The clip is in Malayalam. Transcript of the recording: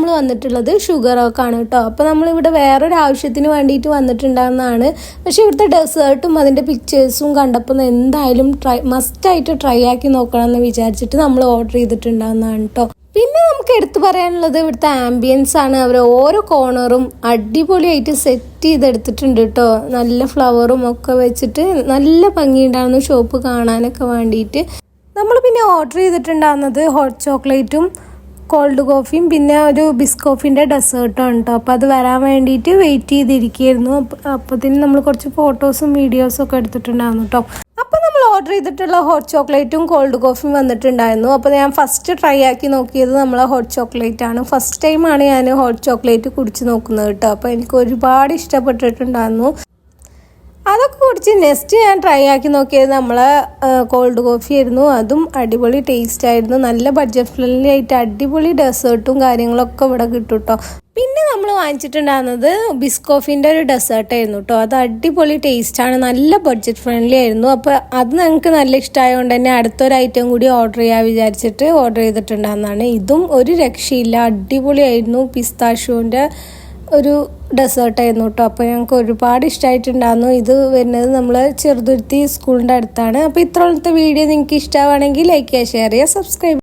നമ്മൾ വന്നിട്ടുള്ളത് ഷുഗർ ആണ് കേട്ടോ. അപ്പോൾ നമ്മളിവിടെ വേറൊരു ആവശ്യത്തിന് വേണ്ടിയിട്ട് വന്നിട്ടുണ്ടാകുന്നതാണ് പക്ഷേ ഇവിടുത്തെ ഡെസേർട്ടും അതിന്റെ പിക്ചേഴ്സും കണ്ടപ്പോൾ എന്തായാലും ട്രൈ മസ്റ്റായിട്ട് ട്രൈ ആക്കി നോക്കണം എന്ന് വിചാരിച്ചിട്ട് നമ്മൾ ഓർഡർ ചെയ്തിട്ടുണ്ടാകുന്നതാണ് കേട്ടോ. പിന്നെ നമുക്ക് എടുത്തു പറയാനുള്ളത് ഇവിടുത്തെ ആംബിയൻസ് ആണ്. അവർ ഓരോ കോർണറും അടിപൊളിയായിട്ട് സെറ്റ് ചെയ്തെടുത്തിട്ടുണ്ട് കേട്ടോ. നല്ല ഫ്ലവറും ഒക്കെ വെച്ചിട്ട് നല്ല ഭംഗിയുണ്ടായിരുന്നു ഷോപ്പ് കാണാനൊക്കെ വേണ്ടിയിട്ട്. നമ്മൾ പിന്നെ ഓർഡർ ചെയ്തിട്ടുണ്ടാകുന്നത് ഹോട്ട് ചോക്ലേറ്റും കോൾഡ് കോഫിയും പിന്നെ ഒരു ബിസ്കോഫിന്റെ ഡെസേർട്ടും കേട്ടോ അപ്പോൾ അത് വരാൻ വേണ്ടിയിട്ട് വെയിറ്റ് ചെയ്തിരിക്കുകയായിരുന്നു. അപ്പോഴത്തേന് നമ്മൾ കുറച്ച് ഫോട്ടോസും വീഡിയോസും ഒക്കെ എടുത്തിട്ടുണ്ടായിരുന്നു കേട്ടോ അപ്പോൾ നമ്മൾ ഓർഡർ ചെയ്തിട്ടുള്ള ഹോട്ട് ചോക്ലേറ്റും കോൾഡ് കോഫിയും വന്നിട്ടുണ്ടായിരുന്നു. അപ്പോൾ ഞാൻ ഫസ്റ്റ് ട്രൈ ആക്കി നോക്കിയത് നമ്മളെ ഹോട്ട് ചോക്ലേറ്റ് ആണ്. ഫസ്റ്റ് ടൈമാണ് ഞാൻ ഹോട്ട് ചോക്ലേറ്റ് കുടിച്ച് നോക്കുന്നത് കേട്ടോ അപ്പോൾ എനിക്ക് ഒരുപാട് ഇഷ്ടപ്പെട്ടിട്ടുണ്ടായിരുന്നു. കുടിച്ച് നെക്സ്റ്റ് ഞാൻ ട്രൈ ആക്കി നോക്കിയത് നമ്മളെ കോൾഡ് കോഫി ആയിരുന്നു. അതും അടിപൊളി ടേസ്റ്റ് ആയിരുന്നു. നല്ല ബഡ്ജറ്റ് ഫ്രണ്ട്ലി ആയിട്ട് അടിപൊളി ഡെസേർട്ടും കാര്യങ്ങളൊക്കെ ഇവിടെ കിട്ടും കേട്ടോ പിന്നെ നമ്മൾ വാങ്ങിച്ചിട്ടുണ്ടായിരുന്നത് ബിസ്കോഫിന്റെ ഒരു ഡെസേർട്ട് ആയിരുന്നു കേട്ടോ അത് അടിപൊളി ടേസ്റ്റ് ആണ്. നല്ല ബഡ്ജറ്റ് ഫ്രണ്ട്ലി ആയിരുന്നു. അപ്പോൾ അത് ഞങ്ങൾക്ക് നല്ല ഇഷ്ടമായതുകൊണ്ട് തന്നെ അടുത്തൊരു ഐറ്റം കൂടി ഓർഡർ ചെയ്യാൻ വിചാരിച്ചിട്ട് ഓർഡർ ചെയ്തിട്ടുണ്ടായിരുന്നതാണ്. ഇതും ഒരു രക്ഷയില്ല. അടിപൊളിയായിരുന്നു. പിസ്താഷുവിന്റെ ഒരു ഡെസേർട്ടായിരുന്നു കേട്ടോ അപ്പോൾ ഞങ്ങൾക്ക് ഒരുപാട് ഇഷ്ടമായിട്ടുണ്ടായിരുന്നു ഇത് വരുന്നത് നമ്മൾ ചെറുതുരുത്തി സ്കൂളിന്റെ അടുത്താണ്. അപ്പോൾ ഇത്രത്തെ വീഡിയോ നിങ്ങൾക്ക് ഇഷ്ടമാണെങ്കിൽ ലൈക്ക് ചെയ്യുക ഷെയർ ചെയ്യുക സബ്സ്ക്രൈബ്